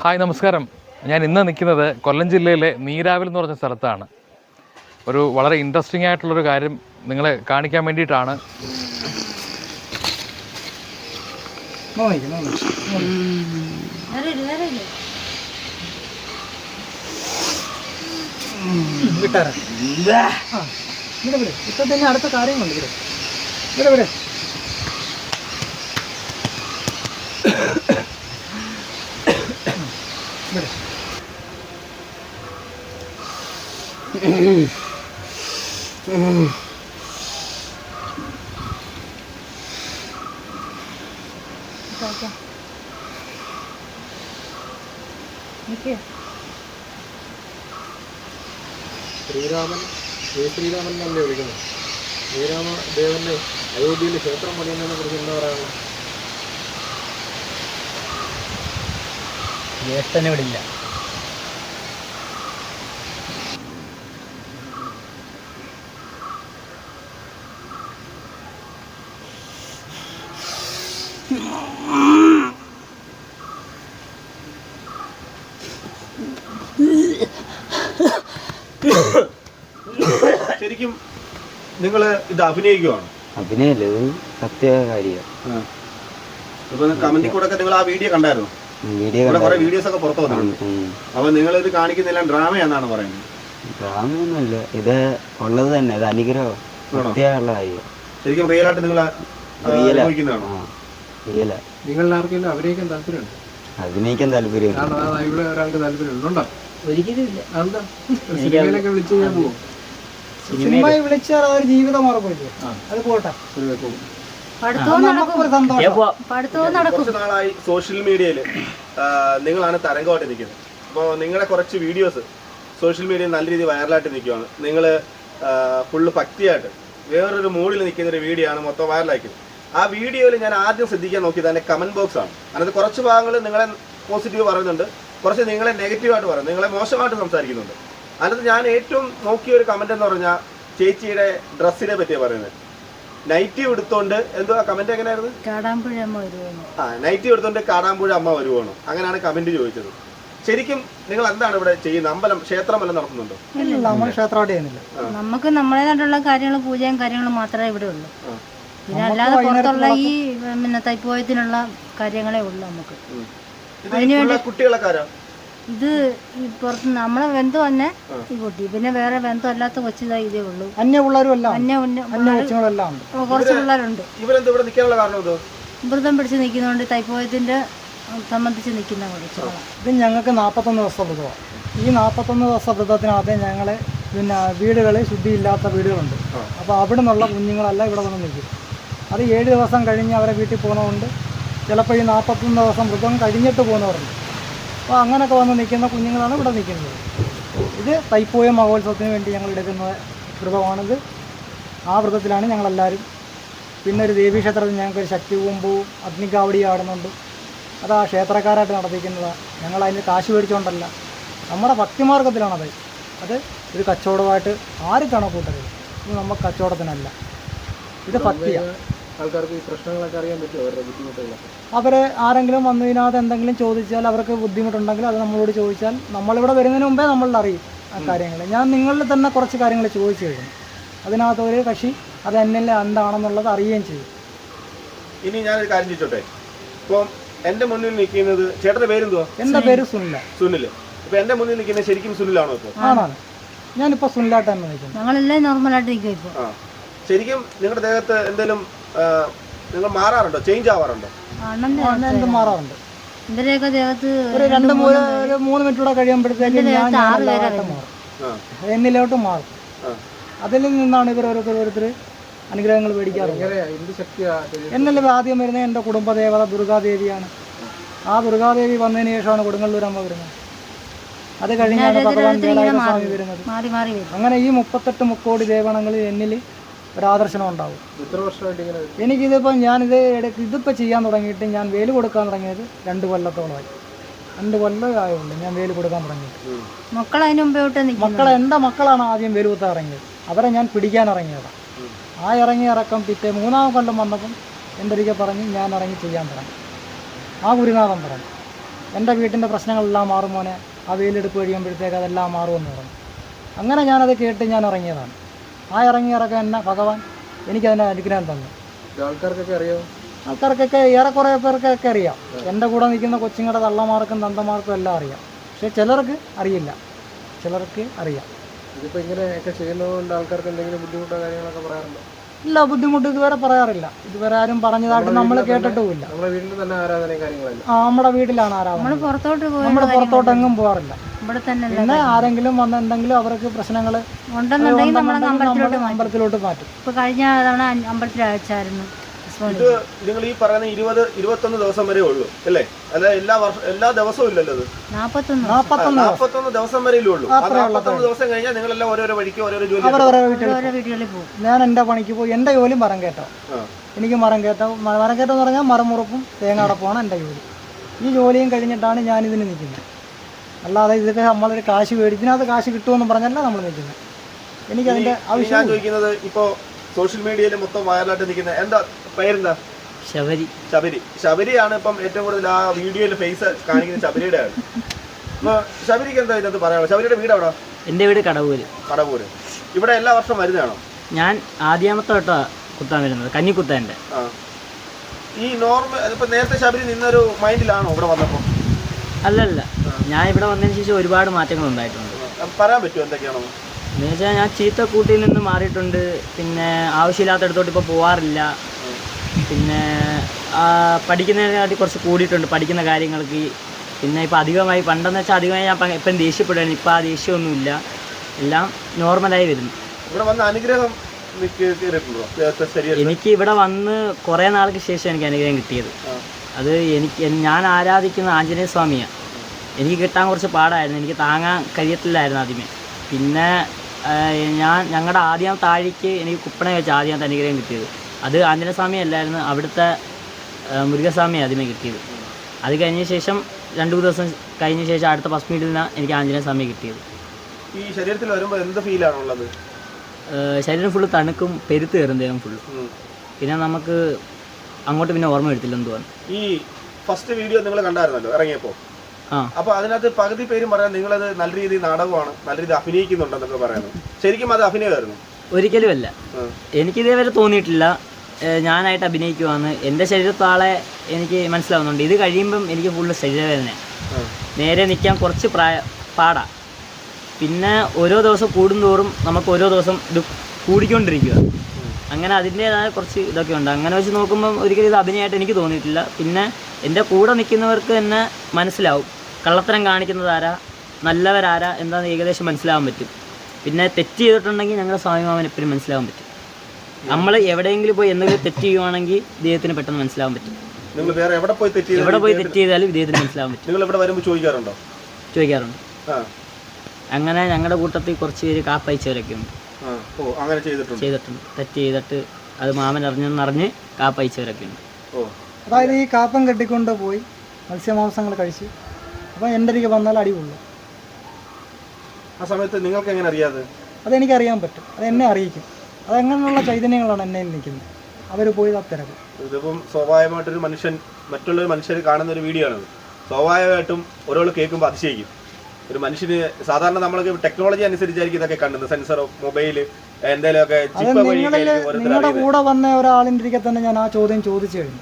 Hi നമസ്കാരം ഞാൻ ഇന്ന് നിൽക്കുന്നത് കൊല്ലം ജില്ലയിലെ നീരാവിൽ എന്ന് പറഞ്ഞ സ്ഥലത്താണ് ഒരു വളരെ ഇൻട്രസ്റ്റിംഗ് ആയിട്ടുള്ളൊരു കാര്യം നിങ്ങളെ കാണിക്കാൻ വേണ്ടിയിട്ടാണ് അടുത്ത കാര്യങ്ങളുണ്ട് ഇവിടെ ഇവിടെ ശ്രീരാമൻ ശ്രീ ശ്രീരാമൻ തന്നെ വിളിക്കുന്നു. ശ്രീരാമ ദേവന്റെ അയോധ്യയിൽ ക്ഷേത്രം പണിയുന്നതിനെ കുറിച്ച് എന്താ പറയാനുള്ളത് ജ്യേഷ്ഠനെ ഇവിടെ ഇല്ല ശരിക്കും നിങ്ങൾ ഇത് അഭിനയിക്കുവാണ്? അഭിനയല്ലേ ഇത് സത്യ കാര്യമാണ് കമന്റിൽ കൂടെ ഒക്കെ നിങ്ങൾ ആ വീഡിയോ കണ്ടായിരുന്നു? വീഡിയോ കുറെ വീഡിയോസ് ഒക്കെ പുറത്തു വന്നിട്ടുണ്ട്. ഉം. അപ്പൊ നിങ്ങൾ ഇത് കാണിക്കുന്നില്ല ഡ്രാമയാണെന്നാണ് പറയുന്നത്. ഡ്രാമയൊന്നുമല്ല ഇത് ഉള്ളത് തന്നെ ഇത് അനുഗ്രഹം സത്യമുള്ള കാര്യം. ശരിക്കും റിയൽ ആയിട്ട് നിങ്ങൾ ആർക്കെങ്കിലും അഭിനയിക്കാൻ താല്പര്യമുണ്ട്? അഭിനയിക്കാൻ താല്പര്യം ആ ഇവിടെ ഒരാൾക്ക് താല്പര്യമുണ്ട്. ഉണ്ടോ? ഒരിക്കലും ഇല്ല. അതെന്താ? സിനിമയിലൊക്കെ വിളിച്ചു ഞാൻ പോകും സിനിമയിൽ വിളിച്ചാൽ അതൊരു ജീവിതം മാറിപ്പോയില്ലേ? അത് പോട്ടെ. കുറച്ച് നാളായി സോഷ്യൽ മീഡിയയിൽ നിങ്ങളാണ് തരംഗമായിട്ട് നിൽക്കുന്നത് അപ്പോൾ നിങ്ങളുടെ കുറച്ച് വീഡിയോസ് സോഷ്യൽ മീഡിയയിൽ നല്ല രീതിയിൽ വൈറലായിട്ട് നിൽക്കുകയാണ് നിങ്ങൾ ഫുള്ള് ഭക്തിയായിട്ട് വേറൊരു മൂഡിൽ നിൽക്കുന്ന ഒരു വീഡിയോ ആണ് മൊത്തം വൈറലാക്കിയത്. ആ വീഡിയോയിൽ ഞാൻ ആദ്യം ശ്രദ്ധിക്കാൻ നോക്കിയത് അതിന്റെ കമന്റ് ബോക്സ് ആണ്. അതിനകത്ത് കുറച്ച് ഭാഗങ്ങൾ നിങ്ങളെ പോസിറ്റീവ് പറയുന്നുണ്ട് കുറച്ച് നിങ്ങളെ നെഗറ്റീവായിട്ട് പറയുന്നു നിങ്ങളെ മോശമായിട്ട് സംസാരിക്കുന്നുണ്ട്. അതിനകത്ത് ഞാൻ ഏറ്റവും നോക്കിയ ഒരു കമന്റ് എന്ന് പറഞ്ഞാൽ ചേച്ചിയുടെ ഡ്രസ്സിനെ പറ്റിയാണ് പറയുന്നത് നൈറ്റി എടുത്തോണ്ട് എന്തുവാ? കമന്റ് എങ്ങനെയായിരുന്നു? കാടാമ്പുഴമ്മ വരുമെന്ന് ആ നൈറ്റി എടുത്തോണ്ട് കാടാമ്പുഴ അമ്മ വരുവാണോ? അങ്ങനെയാണ് കമന്റ് ചോദിച്ചത്. ശരിക്കും നിങ്ങൾ എന്താണ് ഇവിടെ ചെയ്യുന്നത്? അമ്പലം ക്ഷേത്രമല്ല നടത്തുന്നുണ്ടോ? ഇല്ല നമ്മൾ ക്ഷേത്രമായിട്ട് ചെയ്യുന്നില്ല നമുക്ക് നമ്മളേതായിട്ടുള്ള കാര്യങ്ങൾ പൂജയും കാര്യങ്ങളും മാത്രമേ ഇവിടെ ഉള്ളൂ. പിന്നെ അല്ലാതെ പുറത്തുള്ള ഈ പിന്നെ തൈപ്പോയത്തിനുള്ള കാര്യങ്ങളേ ഉള്ളൂ നമുക്ക്. കുട്ടികളൊക്കെ ആരാ? ഇത് പുറത്ത് നമ്മളെ വെന്ത് തന്നെ ഈ കുട്ടി പിന്നെ വേറെ വെന്തം അല്ലാത്ത കൊച്ചിതാ ഇതേ ഉള്ളൂ. അന്യ കുറച്ച് പിള്ളേരുണ്ട്. ഇവരെന്ത് ഇവിടെ നിൽക്കാനുള്ള കാരണം എന്തോ വ്രതം പിടിച്ച് നിൽക്കുന്നതുകൊണ്ട് തൈപ്പോയത്തിന്റെ സംബന്ധിച്ച് നിൽക്കുന്ന കൊച്ചുകളാണ് ഇത് ഞങ്ങൾക്ക് നാൽപ്പത്തൊന്ന് ദിവസം വ്രതമാണ് ഈ നാൽപ്പത്തൊന്ന് ദിവസത്തെ വ്രതത്തിനകത്ത് ഞങ്ങൾ പിന്നെ വീടുകളിൽ ശുദ്ധിയില്ലാത്ത വീടുകളുണ്ട്. അപ്പോൾ അവിടെ നിന്നുള്ള കുഞ്ഞുങ്ങളെല്ലാം ഇവിടെ വന്ന് നിൽക്കും. അത് ഏഴ് ദിവസം കഴിഞ്ഞ് അവരെ വീട്ടിൽ പോകുന്നതുകൊണ്ട് ചിലപ്പോൾ ഈ നാൽപ്പത്തൊന്ന് ദിവസം വ്രതം കഴിഞ്ഞിട്ട് പോകുന്നവരുണ്ട്. അപ്പോൾ അങ്ങനെയൊക്കെ വന്ന് നിൽക്കുന്ന കുഞ്ഞുങ്ങളാണ് ഇവിടെ നിൽക്കുന്നത്. ഇത് തൈപ്പൂയ മഹോത്സവത്തിന് വേണ്ടി ഞങ്ങൾ എടുക്കുന്ന വ്രതമാണിത് ആ വ്രതത്തിലാണ് ഞങ്ങളെല്ലാവരും. പിന്നെ ഒരു ദേവീക്ഷേത്രത്തിൽ ഞങ്ങൾക്ക് ഒരു ശക്തി കൂമ്പവും അഗ്നികാവടി ആടുന്നുണ്ട്. അത് ആ ക്ഷേത്രക്കാരായിട്ട് നടത്തിക്കുന്നതാണ് ഞങ്ങൾ അതിന് കാശ് മേടിച്ചുകൊണ്ടല്ല നമ്മുടെ ഭക്തിമാർഗത്തിലാണത്. അത് ഒരു കച്ചവടമായിട്ട് ആരും കണക്കൂട്ടരുത് ഇത് നമുക്ക് കച്ചവടത്തിനല്ല. ഇത് ഭക്തിയാണ് ആൾക്കാർക്ക് ഈ പ്രശ്നങ്ങളൊക്കെ അറിയാൻ പറ്റുമോ അവരുടെ ബുദ്ധിമുട്ടുകളൊക്കെ? അവരെ ആരെങ്കിലും വന്നു ഇതിനകത്ത് എന്തെങ്കിലും ചോദിച്ചാൽ അവർക്ക് ബുദ്ധിമുട്ടുണ്ടെങ്കിൽ അത് നമ്മളോട് ചോദിച്ചാൽ നമ്മളിവിടെ വരുന്നതിന് മുമ്പേ നമ്മളിൽ അറിയും ആ കാര്യങ്ങൾ. ഞാൻ നിങ്ങളിൽ തന്നെ കുറച്ച് കാര്യങ്ങൾ ചോദിച്ചു കഴിഞ്ഞു. അതിനകത്ത് ഒരു കക്ഷി അത് എന്നിൽ എന്താണെന്നുള്ളത് അറിയുകയും ചെയ്യും ഇനി ഞാനൊരു കാര്യം ചോദിച്ചോട്ടെ? ഇപ്പം എന്റെ മുന്നിൽ നിൽക്കുന്നത് ചേട്ടന്റെ പേരെന്തുവാ? എന്റെ പേര് സുനില. സുനിൽ ഇപ്പൊ എന്റെ മുന്നിൽ നിൽക്കുന്നത് ശരിക്കും സുനിലാണോ ഇപ്പോൾ ആണാണ് ഞാനിപ്പോൾ സുനിലായിട്ട് തന്നെ നിൽക്കുന്നു ഞങ്ങളെല്ലാം നോർമലായിട്ട് നിൽക്കും ഇപ്പോൾ ആ. ശരിക്കും നിങ്ങളുടെ ദേഹത്ത് എന്തെങ്കിലും നിങ്ങൾ മാറാറുണ്ടോ? ചേഞ്ച് ആവാറുണ്ടോ? എന്ത് മാറാറുണ്ട്. എന്റെയൊക്കെ ദേഹത്ത് ഒരു രണ്ട് മൂന്ന് ഒരു മൂന്ന് മിനിറ്റ് കൂടെ കഴിയുമ്പോഴത്തേക്ക് ഞാൻ ദേഹത്ത് ആറ് ഞാനല്ലാതായിട്ട് പേരാ മാറും ആ. എന്നിലോട്ട് മാറും. അതിൽ നിന്നാണ് ഇവർ ഓരോരുത്തർ ഓരോരുത്തർ അനുഗ്രഹങ്ങൾ മേടിക്കാറുള്ളത്. എന്നല്ല ആദ്യം വരുന്നത്? എന്റെ കുടുംബദേവത ദുർഗാദേവിയാണ്. ആ ദുർഗാദേവി വന്നതിന് ശേഷമാണ് കൊടുങ്ങല്ലൂർ അമ്മ വരുന്നത്. അത് കഴിഞ്ഞാണ് ഭഗവാൻ വേലായുധ സ്വാമി വരുന്നത്. അങ്ങനെ ഈ മുപ്പത്തെട്ട് മുക്കോടി ദേവണങ്ങളിൽ എന്നിൽ ഒരു ആദർശനം ഉണ്ടാവും. എത്ര വർഷമായിട്ട് എനിക്കിതിപ്പോൾ ഞാനിത് ഇടയ്ക്ക് ഇതിപ്പോൾ ചെയ്യാൻ തുടങ്ങിയിട്ട് ഞാൻ വേൽ കൊടുക്കാൻ തുടങ്ങിയത് രണ്ട് കൊല്ലത്തോളമായി. രണ്ട് കൊല്ലമായുള്ളൂ ഞാൻ വേൽ കൊടുക്കാൻ തുടങ്ങിയിട്ട്. മക്കൾ അതിന് മക്കളെ എന്റെ മക്കളാണ് ആദ്യം വേൽ കുത്താൻ ഇറങ്ങിയത്? അവരെ ഞാൻ പിടിക്കാൻ ഇറങ്ങിയതാണ് ആ ഇറങ്ങി ഇറക്കം പിറ്റേ മൂന്നാം കൊല്ലം വന്നപ്പം എന്റെ ഒരിക്കൽ പറഞ്ഞ് ഞാൻ ഇറങ്ങി ചെയ്യാൻ തുടങ്ങി. ആ ഗുരുനാഥൻ പറഞ്ഞു. എന്റെ വീട്ടിന്റെ പ്രശ്നങ്ങളെല്ലാം മാറും മോനെ. ആ വെയിലെടുപ്പ് കഴിയുമ്പോഴത്തേക്ക് അതെല്ലാം മാറുമെന്ന് പറഞ്ഞു. അങ്ങനെ ഞാനത് കേട്ട് ഞാൻ ഇറങ്ങിയതാണ്. ആ ഇറങ്ങിയിറക്കാൻ എന്നെ ഭഗവാൻ? എനിക്കതിന്റെ അനുഗ്രഹം തന്നു. ആൾക്കാർക്കൊക്കെ അറിയോ? ആൾക്കാർക്കൊക്കെ ഏറെക്കുറെ പേർക്കൊക്കെ അറിയാം. എന്റെ കൂടെ നിൽക്കുന്ന കൊച്ചുങ്ങളുടെ തള്ളമാർക്കും തന്തമാർക്കും എല്ലാം അറിയാം. പക്ഷേ ചിലർക്ക് അറിയില്ല. ചിലർക്ക് അറിയാം. ഇതിപ്പോ ഇങ്ങനെയൊക്കെ ചെയ്യുന്നതുകൊണ്ട് ആൾക്കാർക്ക് എന്തെങ്കിലും ബുദ്ധിമുട്ടോ കാര്യങ്ങളൊക്കെ പറയാറുണ്ടോ? ഇല്ല ബുദ്ധിമുട്ട് ഇതുവരെ പറയാറില്ല. ഇതുവരെ ആരും പറഞ്ഞതായിട്ട് നമ്മൾ കേട്ടിട്ടുമില്ല. നമ്മുടെ വീട്ടിൽ തന്നെ ആരാധനയും കാര്യങ്ങളല്ല? ആ നമ്മുടെ വീട്ടിലാണ് ആരാധന നമ്മൾ പുറത്തോട്ട് പോയി നമ്മൾ പുറത്തോട്ടെങ്ങും പോകാറില്ല ഇവിടെ തന്നെ പിന്നെ ആരെങ്കിലും വന്ന് എന്തെങ്കിലും അവർക്ക് പ്രശ്നങ്ങൾ ഉണ്ടെന്നുണ്ടെങ്കിൽ നമ്മളങ്ങ് അമ്പലത്തിലോട്ട് മാറ്റും. അമ്പലത്തിലോട്ട് മാറ്റും. ഇപ്പൊ കഴിഞ്ഞ തവണ അമ്പലത്തിൽ അയച്ചായിരുന്നു ഇത് നിങ്ങൾ ഈ പറയുന്ന ഇരുപത് ഇരുപത്തൊന്ന് ദിവസം വരെ ഉള്ളൂ അല്ലേ? അല്ല എല്ലാ വർഷം എല്ലാ ദിവസവും ഇല്ലല്ലോ അത് നാപ്പത്തൊന്ന് ദിവസം വരെ ഉള്ളൂ. ആ ദിവസം കഴിഞ്ഞാൽ നിങ്ങളെല്ലാം ഓരോരോ വഴിക്ക് ഓരോരോ ജോലി ഞാൻ എന്റെ പണിക്ക് പോയി എന്റെ ജോലി മരം കേട്ടോ എനിക്ക് മരം കേട്ടോ മരം കേട്ടോ എന്ന് പറഞ്ഞാൽ മരം മുറപ്പും തേങ്ങാടപ്പുമാണ് എന്റെ ജോലി. ഈ ജോലിയും കഴിഞ്ഞിട്ടാണ് ഞാൻ ഇതിന് നിൽക്കുന്നത്. അല്ലാതെ ഇതൊക്കെ നമ്മളൊരു കാശ് മേടിച്ച് ഇതിനകത്ത് കാശ് കിട്ടുമെന്ന് പറഞ്ഞല്ല നമ്മൾ നിൽക്കുന്നത് എനിക്ക് അതിന്റെ ഞാൻ ആവശ്യം ചോദിക്കുന്നത് ഇപ്പോ സോഷ്യൽ മീഡിയയിൽ മൊത്തം വൈറലായിട്ട് നിൽക്കുന്നത് എന്താ പേരെന്താ? ശബരി. ശബരി. ശബരിയാണ് ഇപ്പം ഏറ്റവും കൂടുതൽ ആ വീഡിയോയിൽ ഫേസ് കാണിക്കുന്നത് ശബരിയുടെ ആണ് അപ്പൊ ശബരിക്ക് എന്താ ഇതിനകത്ത് പറയാനുള്ളത്? ശബരിയുടെ വീട് എവിടെ? എന്റെ വീട് കടവൂര്. കടവൂര്. ഇവിടെ എല്ലാ വർഷം വരുന്നതാണോ? ഞാൻ ആദ്യാമത്തെ തൊട്ടാ കുത്താൻ വരുന്നത് കഞ്ഞിക്കുത്താന്റെ ആ. ഈ നോർമൽ ഇപ്പൊ നേരത്തെ ശബരി നിന്നൊരു മൈൻഡിലാണോ ഇവിടെ വന്നപ്പോ? അല്ലല്ല. ഞാൻ ഇവിടെ വന്നതിന് ശേഷം ഒരുപാട് മാറ്റങ്ങൾ ഉണ്ടായിട്ടുണ്ട്. പറയാൻ പറ്റുമോ? എന്തൊക്കെയാണോ? എന്ന് വെച്ചാൽ ഞാൻ ചീത്ത കൂട്ടിയിൽ നിന്ന് മാറിയിട്ടുണ്ട്. പിന്നെ ആവശ്യമില്ലാത്തടത്തോട്ട് ഇപ്പോൾ പോവാറില്ല. പിന്നെ പഠിക്കുന്നതിനായിട്ട് പഠിക്കുന്നതിനെക്കാട്ടി കുറച്ച് കൂടിയിട്ടുണ്ട് പഠിക്കുന്ന കാര്യങ്ങൾക്ക്. പിന്നെ ഇപ്പോൾ അധികമായി പണ്ടെന്ന് വെച്ചാൽ അധികമായി ഞാൻ ഇപ്പം ദേഷ്യപ്പെടുകയാണ്. ഇപ്പോൾ ആ ദേഷ്യമൊന്നുമില്ല. എല്ലാം നോർമലായി വരുന്നു. ഇവിടെ വന്ന അനുഗ്രഹം എനിക്ക് ഇവിടെ വന്ന് കുറേ നാൾക്ക് ശേഷം എനിക്ക് അനുഗ്രഹം കിട്ടിയത്. അത് എനിക്ക് ഞാൻ ആരാധിക്കുന്ന ആഞ്ജനേയ സ്വാമിയാണ് എനിക്ക് കിട്ടാൻ കുറച്ച് പാടായിരുന്നു. എനിക്ക് താങ്ങാൻ കഴിയത്തില്ലായിരുന്നു ആദ്യമേ. പിന്നെ ഞാൻ ഞങ്ങളുടെ ആദ്യം താഴേക്ക് എനിക്ക് കുപ്പണ വെച്ച് ആദ്യം തനിഗ്രഹം കിട്ടിയത്. അത് ആഞ്ജനസ്വാമി അല്ലായിരുന്നു അവിടുത്തെ മുരുകസ്വാമി ആദ്യമേ കിട്ടിയത്. അത് കഴിഞ്ഞ ശേഷം രണ്ടു മൂന്ന് ദിവസം കഴിഞ്ഞ ശേഷം അടുത്ത ഫസ്റ്റ് മീറ്റിൽ നിന്നാണ് എനിക്ക് ആഞ്ജനസ്വാമി കിട്ടിയത്. ഈ ശരീരത്തിൽ വരുമ്പോൾ എന്ത് ഫീലാണുള്ളത് ശരീരം ഫുള്ള് തണുക്കും പെരുത്ത് കയറും ദേഹം ഫുള്ള് പിന്നെ നമുക്ക് അങ്ങോട്ട് പിന്നെ ഓർമ്മ വരുത്തില്ല എന്തുവാണ് ഈ ഫസ്റ്റ് വീഡിയോ നിങ്ങൾ കണ്ടായിരുന്നല്ലോ ഇറങ്ങിയപ്പോ? ആ അപ്പൊ അതിനകത്ത് പകുതി പേരും പറയാൻ നിങ്ങളത് നല്ല രീതിയിൽ നാടകമാണ് നല്ല രീതിയിൽ അഭിനയിക്കുന്നുണ്ടെന്നൊക്കെ പറയുന്നു. ശരിക്കും അത് അഭിനയമായിരുന്നു? ഒരിക്കലുമല്ല. എനിക്ക് എനിക്കിതേവരെ തോന്നിയിട്ടില്ല. ഞാനായിട്ട് അഭിനയിക്കുവാന്ന്. എന്റെ ശരീരത്താളെ എനിക്ക് മനസ്സിലാവുന്നുണ്ട്. ഇത് കഴിയുമ്പം എനിക്ക് ഫുള്ള് ശരീരവേദന. നേരെ നിൽക്കാൻ കുറച്ച് പ്രായ പാടാ. പിന്നെ ഓരോ ദിവസം കൂടുന്തോറും നമുക്ക് ഓരോ ദിവസം ഇത് കൂടിക്കൊണ്ടിരിക്കുക അങ്ങനെ അതിന്റേതായ കുറച്ച് ഇതൊക്കെ ഉണ്ട്. അങ്ങനെ വെച്ച് നോക്കുമ്പം ഒരിക്കലും ഇത് അഭിനയമായിട്ട് എനിക്ക് തോന്നിയിട്ടില്ല. പിന്നെ എന്റെ കൂടെ നിൽക്കുന്നവർക്ക് തന്നെ മനസ്സിലാവും. കള്ളത്തരം കാണിക്കുന്നത് ആരാ? നല്ലവരാരാ? എന്താണെന്ന് ഏകദേശം മനസ്സിലാവാൻ പറ്റും. പിന്നെ തെറ്റ് ചെയ്തിട്ടുണ്ടെങ്കിൽ ഞങ്ങളുടെ സ്വാമിമാവൻ എപ്പോഴും മനസ്സിലാവാൻ പറ്റും. നമ്മൾ എവിടെയെങ്കിലും പോയി എന്തെങ്കിലും തെറ്റ് ചെയ്യുവാണെങ്കിൽ ഇദ്ദേഹത്തിന് പെട്ടെന്ന് മനസ്സിലാവാൻ പറ്റും. നിങ്ങൾ വേറെ എവിടെ പോയി തെറ്റ് എവിടെ പോയി തെറ്റ് ചെയ്താലും ഇദ്ദേഹത്തിന് മനസ്സിലാവാൻ പറ്റും. നിങ്ങൾ ഇവിടെ വരുമ്പോൾ ചോദിക്കാറുണ്ടോ? ചോദിക്കാറുണ്ട്. അങ്ങനെ ഞങ്ങളുടെ കൂട്ടത്തിൽ കുറച്ച് പേര് കാപ്പയച്ചവരൊക്കെ ഉണ്ട്. ഓ അങ്ങനെ ചെയ്തിട്ടുണ്ട്. ചെയ്തിട്ടുണ്ട്. തെറ്റ് ചെയ്തിട്ട് അത് മാമൻ അറിഞ്ഞെന്നറിഞ്ഞ് കാപ്പയച്ചവരൊക്കെ ഉണ്ട്. ഓ. അതായത് ഈ കാപ്പം കെട്ടിക്കൊണ്ട് പോയി മത്സ്യമാംസങ്ങൾ കഴിച്ച് അപ്പോൾ എന്റെ അരികെ വന്നാൽ അടി കൊള്ളും. ആ സമയത്ത് നിങ്ങൾക്ക് എങ്ങനെ അറിയാതെ? അതെനിക്കറിയാൻ പറ്റും. അത് എന്നെ അറിയിക്കും. അതെങ്ങനെയുള്ള ചൈതന്യങ്ങളാണ് എന്നെ നിൽക്കുന്നത്. അവർ പോയി തത്തരവ് ഇതിപ്പം സ്വാഭാവികമായിട്ടൊരു മനുഷ്യൻ മറ്റുള്ളൊരു മനുഷ്യർ കാണുന്ന ഒരു വീഡിയോ ആണ് സ്വാഭാവികമായിട്ടും ഒരാൾ കേൾക്കുമ്പോൾ അതിശയിക്കും. ഒരു മനുഷ്യന് സാധാരണ നമ്മളൊക്കെ ടെക്നോളജി അനുസരിച്ചായിരിക്കും ഇതൊക്കെ കണ്ടത് സെൻസറോ മൊബൈൽ എന്തെങ്കിലുമൊക്കെ നിങ്ങളുടെ കൂടെ വന്ന ഒരാളിന്റെ ഇരിക്കെ തന്നെ ഞാൻ ആ ചോദ്യം ചോദിച്ചു കഴിഞ്ഞു.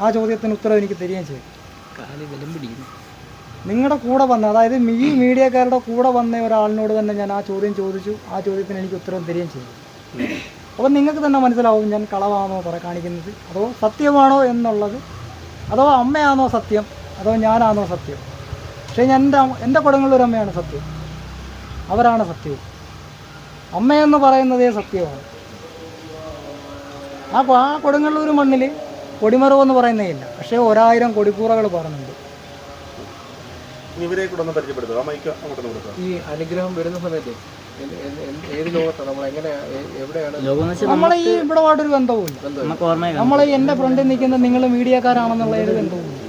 ആ ചോദ്യത്തിന് ഉത്തരം എനിക്ക് തരികയും ചെയ്യും നിങ്ങളുടെ കൂടെ വന്ന അതായത് ഈ മീഡിയക്കാരുടെ കൂടെ വന്ന ഒരാളിനോട് തന്നെ ഞാൻ ആ ചോദ്യം ചോദിച്ചു. ആ ചോദ്യത്തിന് എനിക്ക് ഉത്തരം തരികയും ചെയ്തു. അപ്പം നിങ്ങൾക്ക് തന്നെ മനസ്സിലാവും ഞാൻ കളവാണോ പറ കാണിക്കുന്നത്. അതോ സത്യമാണോ എന്നുള്ളത്. അതോ അമ്മയാണോ സത്യം. അതോ ഞാനാണോ സത്യം. പക്ഷേ ഞാൻ എന്റെ എന്റെ കുടങ്ങളിലൊരു അമ്മയാണ് സത്യം. അവരാണ് സത്യവും അമ്മയെന്ന് പറയുന്നതേ സത്യമാണ്. ആ ആ കൊടുങ്ങല്ലൂർ മണ്ണിൽ കൊടിമരവ് എന്ന് പറയുന്നേ ഇല്ല. പക്ഷേ ഒരായിരം കൊടിക്കൂറകൾ പറഞ്ഞുണ്ട് ഇവരെ കൂടെ ഒന്ന് പരിചയപ്പെടുത്തുക ഈ അനുഗ്രഹം വരുന്ന സമയത്ത് ഏത് ലോകത്താണ്? നമ്മൾ എങ്ങനെ എവിടെയാണ്? നമ്മളെ ഈ ഇവിടെ ഒരു ബന്ധവും നമ്മളെ എന്റെ എന്റെ ഫ്രണ്ടിൽ നിൽക്കുന്ന നിങ്ങൾ മീഡിയക്കാരാണെന്നുള്ള ഒരു ബന്ധവുമില്ല.